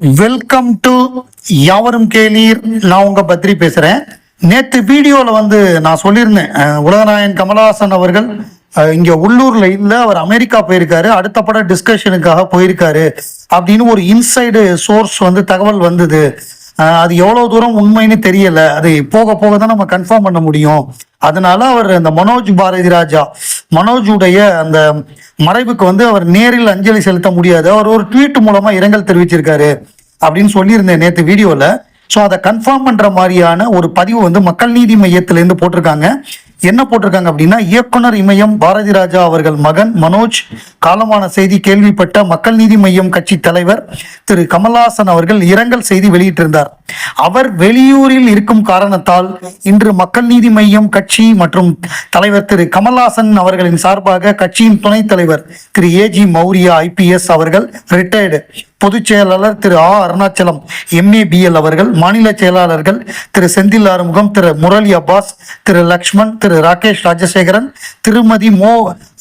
Welcome to யாவரும் கேளீர். நான் உங்க பத்ரி பேசுறேன். நேத்து வீடியோல வந்து நான் சொல்லியிருந்தேன். உலகநாயன் கமலஹாசன் அவர்கள் இங்க உள்ளூர்ல இல்ல அவர் அமெரிக்கா போயிருக்காரு. அடுத்த பட டிஸ்கஷனுக்காக போயிருக்காரு. அப்படின்னு ஒரு இன்சைடு சோர்ஸ் வந்து தகவல் வந்தது. அது எவ்வளவு தூரம் உண்மைன்னு தெரியல. அது போக போக தான் நம்ம கன்ஃபார்ம் பண்ண முடியும். அதனால அவர் இந்த மனோஜ் பாரதி ராஜா மனோஜுடைய அந்த மறைவுக்கு வந்து அவர் நேரில் அஞ்சலி செலுத்த முடியாது. அவர் ஒரு ட்வீட் மூலமா இரங்கல் தெரிவிச்சிருக்காரு அப்படின்னு சொல்லியிருந்தேன் நேற்று வீடியோல ஸோ அதை கன்ஃபார்ம் பண்ற மாதிரியான ஒரு பதிவு வந்து மக்கள் நீதி மையத்திலேருந்து போட்டிருக்காங்க. என்ன போட்டிருக்காங்க அப்படின்னா இயக்குனர் இமயம் பாரதி ராஜா அவர்கள் மகன் மனோஜ் காலமான செய்தி கேள்விப்பட்ட மக்கள் நீதி மையம் கட்சி தலைவர் திரு கமல்ஹாசன் அவர்கள் இரங்கல் செய்தி வெளியிட்டிருந்தார். அவர் வெளியூரில் இருக்கும் காரணத்தால் இன்று மக்கள் நீதி மையம் கட்சி மற்றும் தலைவர் திரு கமல்ஹாசன் அவர்களின் சார்பாக கட்சியின் துணைத் தலைவர் Thiru A G Maurya IPS அவர்கள் ரிட்டையர்டு பொதுச் செயலாளர் திரு ஆ அருணாச்சலம் எம்ஏபிஎல் அவர்கள் மாநில செயலாளர்கள் திரு செந்தில் ஆறுமுகம் திரு முரளி அப்பாஸ் திரு லக்ஷ்மண் திரு ராகேஷ் ராஜசேகரன் திருமதி மோ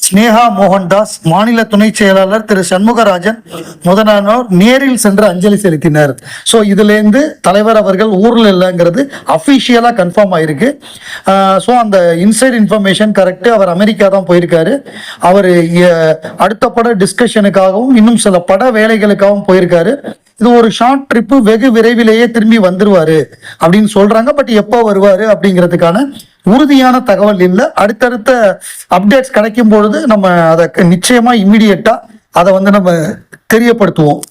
ஸ்னேகா மோகன்தாஸ் மாநில துணை செயலாளர் திரு சண்முகராஜன் முதலானோர் நேரில் சென்று அஞ்சலி செலுத்தினர். ஸோ இதுலேருந்து தலைவர் அவர்கள் ஊரில் இல்லைங்கிறது அஃபிஷியலாக கன்ஃபார்ம் ஆயிருக்கு. ஸோ அந்த இன்சைட் இன்ஃபர்மேஷன் கரெக்டு அவர் அமெரிக்கா தான் போயிருக்காரு. அவர் அடுத்த பட டிஸ்கஷனுக்காகவும் இன்னும் சில பட வேலைகளுக்காகவும் போயிருக்காரு. இது ஒரு ஷார்ட் ட்ரிப்பு வெகு விரைவிலேயே திரும்பி வந்துருவாரு அப்படின்னு சொல்றாங்க. பட் எப்போ வருவாரு அப்படிங்கிறதுக்கான உறுதியான தகவல் இல்லை. அடுத்தடுத்த அப்டேட்ஸ் கிடைக்கும் பொழுது நம்ம அதை நிச்சயமா இம்மிடியட்டா அதை வந்து நம்ம தெரியப்படுத்துவோம்.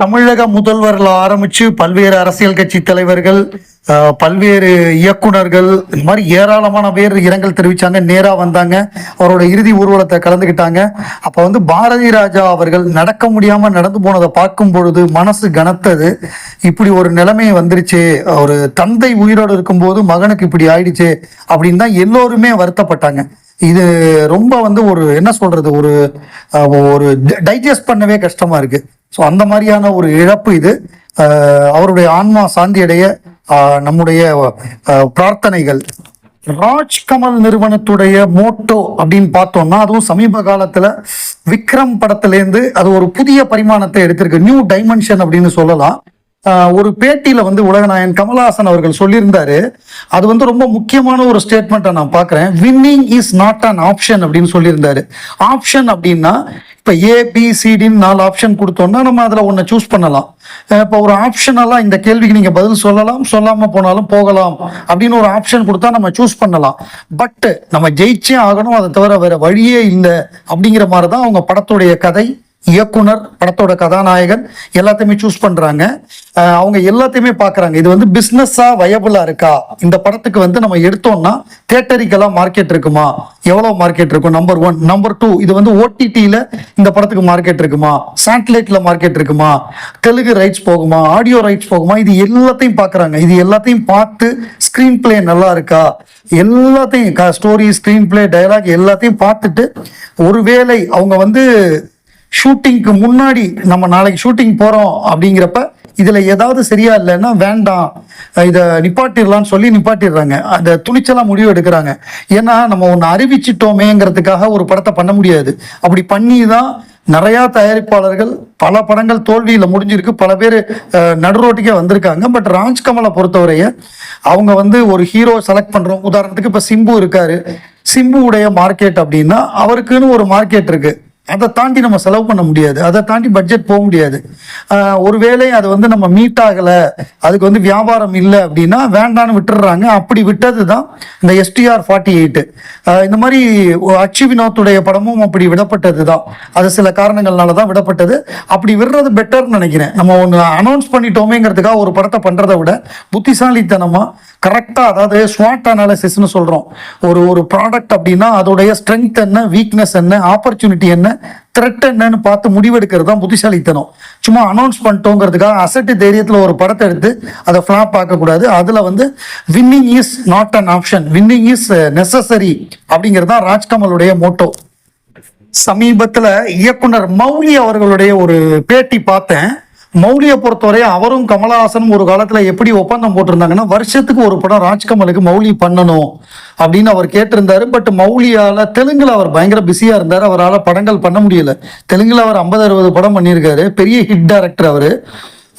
தமிழக முதல்வர்கள் ஆரம்பிச்சு பல்வேறு அரசியல் கட்சி தலைவர்கள் பல்வேறு இயக்குனர்கள் இந்த மாதிரி ஏராளமான பேர் இரங்கல் தெரிவித்தாங்க நேராக வந்தாங்க. அவரோட இறுதி ஊர்வலத்தை கலந்துக்கிட்டாங்க. அப்போ வந்து பாரதி ராஜா அவர்கள் நடக்க முடியாமல் நடந்து போனதை பார்க்கும் பொழுது மனசு கனத்தது. இப்படி ஒரு நிலைமை வந்துருச்சு. ஒரு தந்தை உயிரோடு இருக்கும்போது மகனுக்கு இப்படி ஆயிடுச்சு அப்படின்னு தான் எல்லோருமே வருத்தப்பட்டாங்க. இது ரொம்ப வந்து ஒரு என்ன சொல்றது ஒரு ஒரு டைஜஸ்ட் பண்ணவே கஷ்டமா இருக்கு. ஸோ அந்த மாதிரியான ஒரு இழப்பு இது. அவருடைய ஆன்மா சாந்தியடைய நம்முடைய பிரார்த்தனைகள். ராஜ்கமல் நிறுவனத்துடைய மோட்டோ அப்படின்னு பார்த்தோம்னா அதுவும் சமீப காலத்துல விக்ரம் படத்திலேருந்து அது ஒரு புதிய பரிமாணத்தை எடுத்திருக்கு. நியூ டைமென்ஷன் அப்படின்னு சொல்லலாம். ஒரு பேட்டியில வந்து உலகநாயன் கமலஹாசன் அவர்கள் சொல்லியிருந்தாரு. அது வந்து ரொம்ப முக்கியமான ஒரு ஸ்டேட்மெண்ட்டை நான் பார்க்குறேன். Winning is not an option அப்படின்னு சொல்லியிருந்தாரு. ஆப்ஷன் அப்படின்னா இப்போ ஏபிசிடின்னு நாலு ஆப்ஷன் கொடுத்தோம்னா நம்ம அதில் ஒன்று சூஸ் பண்ணலாம். இப்போ ஒரு ஆப்ஷனெல்லாம் இந்த கேள்விக்கு நீங்கள் பதில் சொல்லலாம் சொல்லாமல் போனாலும் போகலாம் அப்படின்னு ஒரு ஆப்ஷன் கொடுத்தா நம்ம சூஸ் பண்ணலாம். பட்டு நம்ம ஜெயிச்சே ஆகணும் அதை தவிர வேற வழியே இல்லை அப்படிங்கிற மாதிரி தான் அவங்க படத்துடைய கதை. இயக்குனர் படத்தோட கதாநாயகன் எல்லாத்தையுமே சூஸ் பண்றாங்க. அவங்க எல்லாத்தையுமே பாக்குறாங்க. இது வந்து பிசினஸா வயபிளா இருக்கா? இந்த படத்துக்கு வந்து நம்ம எடுத்தோம்னா தேட்டரிக்கெல்லாம் மார்க்கெட் இருக்குமா? எவ்வளவு மார்க்கெட் இருக்கும்? நம்பர் ஒன் நம்பர் டூ இது வந்து ஓடிடியில இந்த படத்துக்கு மார்க்கெட் இருக்குமா? சேட்டலைட்ல மார்க்கெட் இருக்குமா? தெலுங்கு ரைட்ஸ் போகுமா? ஆடியோ ரைட்ஸ் போகுமா? இது எல்லாத்தையும் பாக்குறாங்க. இது எல்லாத்தையும் பார்த்து ஸ்கிரீன் பிளே நல்லா இருக்கா? எல்லாத்தையும் ஸ்டோரி ஸ்கிரீன் பிளே டைலாக் எல்லாத்தையும் பார்த்துட்டு ஒருவேளை அவங்க வந்து ஷூட்டிங்க்கு முன்னாடி நம்ம நாளைக்கு ஷூட்டிங் போகிறோம் அப்படிங்கிறப்ப இதில் ஏதாவது சரியா இல்லைன்னா வேண்டாம். இதை நிப்பாட்டிடலாம்னு சொல்லி நிப்பாட்டிடுறாங்க. அந்த துணிச்சலாக முடிவு எடுக்கிறாங்க. ஏன்னா நம்ம ஒன்று அறிவிச்சிட்டோமேங்கிறதுக்காக ஒரு படத்தை பண்ண முடியாது. அப்படி பண்ணி தான் நிறையா தயாரிப்பாளர்கள் பல படங்கள் தோல்வியில் முடிஞ்சிருக்கு. பல பேர் நடுரோட்டுக்கே வந்திருக்காங்க. பட் ராஜ்கமலை பொறுத்தவரைய அவங்க வந்து ஒரு ஹீரோ செலக்ட் பண்ணுறோம் உதாரணத்துக்கு இப்போ சிம்பு இருக்காரு. சிம்பு உடைய மார்க்கெட் அப்படின்னா அவருக்குன்னு ஒரு மார்க்கெட் இருக்குது அதை தாண்டி நம்ம செலவு பண்ண முடியாது. அதை தாண்டி பட்ஜெட் போக முடியாது. ஒருவேளை அது வந்து நம்ம மீட் ஆகலை அதுக்கு வந்து வியாபாரம் இல்லை அப்படின்னா வேண்டான்னு விட்டுடுறாங்க. அப்படி விட்டது தான் இந்த எஸ்டிஆர் ஃபார்ட்டி எயிட்டு இந்த மாதிரி அச்சு வினோத்துடைய படமும் அப்படி விடப்பட்டது தான் அது சில காரணங்கள்னால தான் விடப்பட்டது. அப்படி விடுறது பெட்டர்னு நினைக்கிறேன். நம்ம ஒன்று அனௌன்ஸ் பண்ணிட்டோமேங்கிறதுக்காக ஒரு படத்தை பண்ணுறதை விட புத்திசாலித்தனமாக கரெக்டாக அதாவது ஸ்வாட் அனாலிசிஸ்னு சொல்கிறோம் ஒரு ஒரு ப்ராடக்ட் அப்படின்னா அதோடைய ஸ்ட்ரென்த் என்ன வீக்னஸ் என்ன ஆப்பர்ச்சுனிட்டி என்ன த்ரெட் என்னன்னு பார்த்து முடிவெடுக்கிறது தான் புத்திசாலித்தனம். சும்மா அனௌன்ஸ் பண்ணிட்டோங்கிறதுக்காக அசட்டு தைரியத்தில் ஒரு படத்தை எடுத்து அதை ஃப்ளாப் பார்க்கக்கூடாது அதில் வந்து winning is not an option winning is necessary அப்படிங்கிறது தான் ராஜ்கமலுடைய மோட்டோ சமீபத்தில் இயக்குனர் மௌலி அவர்களுடைய ஒரு பேட்டி பார்த்தேன். மௌலியை பொறுத்தவரை அவரும் கமலஹாசனும் ஒரு காலத்தில் எப்படி ஒப்பந்தம் போட்டிருந்தாங்கன்னா வருஷத்துக்கு ஒரு படம் ராஜ்கமலுக்கு மௌலி பண்ணணும் அப்படின்னு அவர் கேட்டிருந்தாரு. பட் மௌலியால் தெலுங்கில் அவர் பயங்கர பிஸியாக இருந்தார். அவரால் படங்கள் பண்ண முடியல. தெலுங்கில் அவர் ஐம்பது அறுபது படம் பண்ணியிருக்காரு. பெரிய ஹிட் டைரக்டர் அவர்.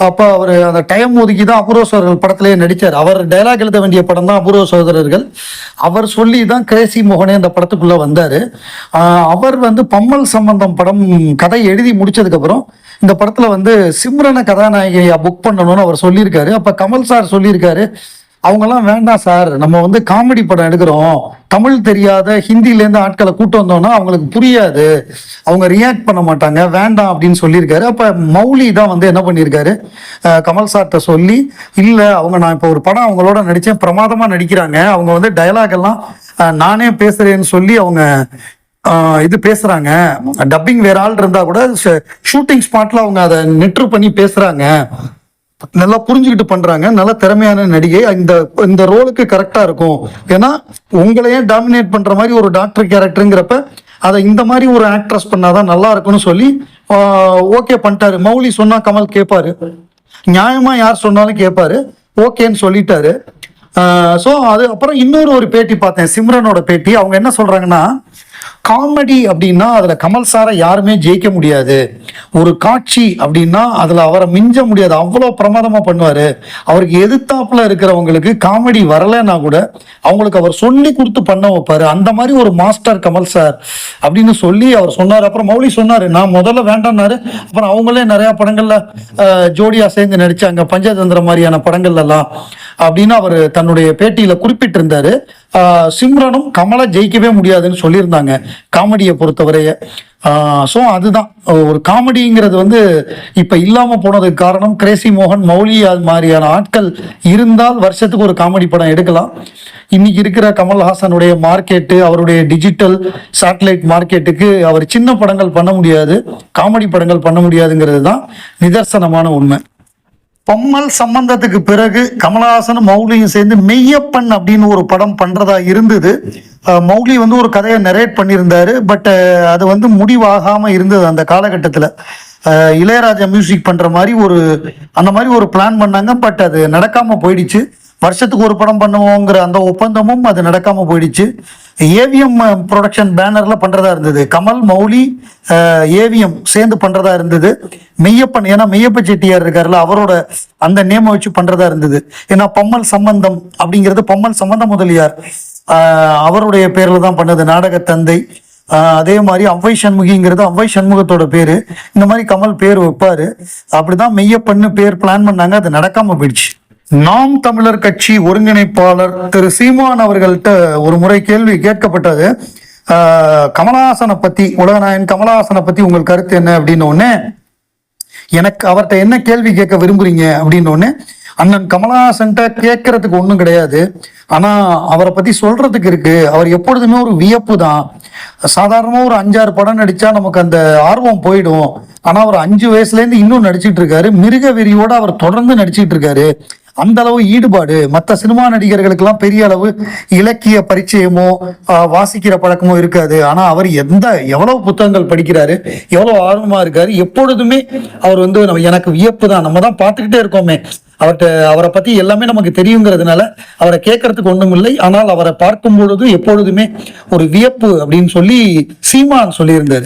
அப்போ அவர் அந்த டைம் ஒதுக்கி தான் அபூர்வ சோதரர்கள் படத்திலேயே நடித்தார் அவர் டைலாக் எழுத வேண்டிய படம் தான் அபூர்வ சோதரர்கள் அவர் சொல்லி தான் கிரேசி மோகனே அந்த படத்துக்குள்ளே வந்தார். அவர் வந்து பம்மல் சம்பந்தம் படம் கதை எழுதி முடிச்சதுக்கப்புறம் இந்த படத்தில் வந்து சிம்ரனை கதாநாயகியா புக் பண்ணணும்னு அவர் சொல்லியிருக்காரு. அப்போ கமல் சார் சொல்லியிருக்காரு அவங்கெல்லாம் வேண்டாம் சார். நம்ம வந்து காமெடி படம் எடுக்கிறோம். தமிழ் தெரியாத ஹிந்திலேருந்து ஆட்களை கூட்டு வந்தோம்னா அவங்களுக்கு புரியாது. அவங்க ரியாக்ட் பண்ண மாட்டாங்க. வேண்டாம் அப்படின்னு சொல்லியிருக்காரு. அப்போ மௌலி தான் வந்து என்ன பண்ணியிருக்காரு? கமல் சார்கிட்ட சொல்லி இல்லை அவங்க நான் இப்போ ஒரு படம் அவங்களோட நடித்தேன் பிரமாதமாக நடிக்கிறாங்க. அவங்க வந்து டயலாக் எல்லாம் நானே பேசுகிறேன்னு சொல்லி அவங்க இது பேசுறாங்க. டப்பிங் வேற ஆள் இருந்தா கூட ஷூட்டிங் ஸ்பாட்ல அவங்க அதை நெட்ரு பண்ணி பேசுறாங்க. நல்லா புரிஞ்சுக்கிட்டு பண்றாங்க. நல்ல திறமையான நடிகை. இந்த இந்த ரோலுக்கு கரெக்டா இருக்கும். ஏன்னா உங்களையே டாமினேட் பண்ற மாதிரி ஒரு டாக்டர் கேரக்டருங்கிறப்ப அதை இந்த மாதிரி ஒரு ஆக்ட்ரஸ் பண்ணாதான் நல்லா இருக்கும்னு சொல்லி ஓகே பண்ணிட்டாரு. மௌலி சொன்னா கமல் கேட்பாரு நியாயமா யார் சொன்னாலும் கேட்பாரு ஓகேன்னு சொல்லிட்டாரு. ஸோ அது அப்புறம் இன்னொரு ஒரு பேட்டி பார்த்தேன். சிம்ரனோட பேட்டி. அவங்க என்ன சொல்றாங்கன்னா காமெடி அப்படின்னா அதில் கமல் சாரை யாருமே ஜெயிக்க முடியாது. ஒரு காட்சி அப்படின்னா அதில் அவரை மிஞ்ச முடியாது. அவ்வளோ பிரமாதமாக பண்ணுவார். அவருக்கு எதிர்த்தாப்புல இருக்கிறவங்களுக்கு காமெடி வரலைன்னா கூட அவங்களுக்கு அவர் சொல்லி கொடுத்து பண்ண வைப்பார். அந்த மாதிரி ஒரு மாஸ்டர் கமல் சார் அப்படின்னு சொல்லி அவர் சொன்னார். அப்புறம் மௌலி சொன்னார் நான் முதல்ல வேண்டாம்னாரு. அப்புறம் அவங்களே நிறையா படங்களில் ஜோடியாக சேர்ந்து நடித்தாங்க பஞ்சதந்திர மாதிரியான படங்கள்லாம் எல்லாம் அப்படின்னு அவர் தன்னுடைய பேட்டியில குறிப்பிட்டிருந்தாரு. சிம்ரனும் கமலை ஜெயிக்கவே முடியாதுன்னு சொல்லியிருந்தாங்க காமெடியை பொறுத்தவரைய. ஸோ அதுதான். ஒரு காமெடிங்கிறது வந்து இப்போ இல்லாமல் போனதுக்கு காரணம் கிரேசி மோகன் மௌலி அது மாதிரியான ஆட்கள் இருந்தால் வருஷத்துக்கு ஒரு காமெடி படம் எடுக்கலாம். இன்னைக்கு இருக்கிற கமல்ஹாசனுடைய மார்க்கெட்டு அவருடைய டிஜிட்டல் சேட்டலைட் மார்க்கெட்டுக்கு அவர் சின்ன படங்கள் பண்ண முடியாது காமெடி படங்கள் பண்ண முடியாதுங்கிறது தான் நிதர்சனமான உண்மை. பொம்மல் சம்பந்தத்துக்கு பிறகு கமலஹாசனும் மௌலியும் சேர்ந்து மெய்யப்பன் அப்படின்னு ஒரு படம் பண்றதா இருந்தது. மௌலி வந்து ஒரு கதையை நரேட் பண்ணியிருந்தாரு. பட் அது வந்து முடிவாகாம இருந்தது அந்த காலகட்டத்தில். இளையராஜா மியூசிக் பண்ற மாதிரி ஒரு அந்த மாதிரி ஒரு பிளான் பண்ணாங்க. பட் அது நடக்காம போயிடுச்சு. வருஷத்துக்கு ஒரு படம் பண்ணுவோங்கிற அந்த ஒப்பந்தமும் அது நடக்காம போயிடுச்சு. ஏவிஎம் ப்ரொடக்ஷன் பேனர்ல பண்றதா இருந்தது. கமல் மௌலி ஏவிஎம் சேர்ந்து பண்றதா இருந்தது. மெய்யப்பன் ஏன்னா மெய்யப்ப செட்டியார் இருக்காருல்ல அவரோட அந்த நேமை வச்சு பண்றதா இருந்தது. ஏன்னா பம்மல் சம்பந்தம் அப்படிங்கிறது பம்மல் சம்பந்த முதலியார். அவருடைய பேர்ல தான் பண்ணது நாடக தந்தை. அதே மாதிரி அவ்வை சண்முகிங்கிறது அவ்வை சண்முகத்தோட பேரு. இந்த மாதிரி கமல் பேர் வைப்பாரு. அப்படிதான் மெய்யப்பன்னு பேர் பிளான் பண்ணாங்க அது நடக்காம போயிடுச்சு. நாம் தமிழர் கட்சி ஒருங்கிணைப்பாளர் திரு சீமான் அவர்கள்ட்ட ஒரு முறை கேள்வி கேட்கப்பட்டது. கமலஹாசனை பத்தி உலகநாயகன் கமலஹாசனை பத்தி உங்கள் கருத்து என்ன அப்படின்னு எனக்கு அவர்கிட்ட என்ன கேள்வி கேட்க விரும்புறீங்க? அப்படின்னு அண்ணன் கமலஹாசன்ட்ட கேட்கறதுக்கு ஒன்றும் கிடையாது. ஆனா அவரை பத்தி சொல்றதுக்கு இருக்கு. அவர் எப்பொழுதுமே ஒரு வியப்பு தான். சாதாரணமா ஒரு அஞ்சாறு படம் நடிச்சா நமக்கு அந்த ஆர்வம் போயிடும். ஆனா அவர் அஞ்சு வயசுல இருந்து இன்னும் நடிச்சிட்டு இருக்காரு. மிருக வெறியோட அவர் தொடர்ந்து நடிச்சிட்டு இருக்காரு. அந்த அளவு ஈடுபாடு மற்ற சினிமா நடிகர்களுக்கெல்லாம் பெரிய அளவு இலக்கிய பரிச்சயமோ வாசிக்கிற பழக்கமோ இருக்காது. ஆனா அவர் எந்த எவ்வளவு புத்தகங்கள் படிக்கிறாரு எவ்வளவு ஆர்வமா இருக்காரு எப்பொழுதுமே அவர் வந்து நம்ம- எனக்கு வியப்பு தான். நம்ம தான் பார்த்துக்கிட்டே இருக்கோமே. அவர்கிட்ட அவரை பத்தி எல்லாமே நமக்கு தெரியுங்கிறதுனால அவரை கேட்கறதுக்கு ஒண்ணும் இல்லை. ஆனால் அவரை பார்க்கும் பொழுது எப்பொழுதுமே ஒரு வியப்பு அப்படின்னு சொல்லி சீமான் சொல்லியிருந்தாரு.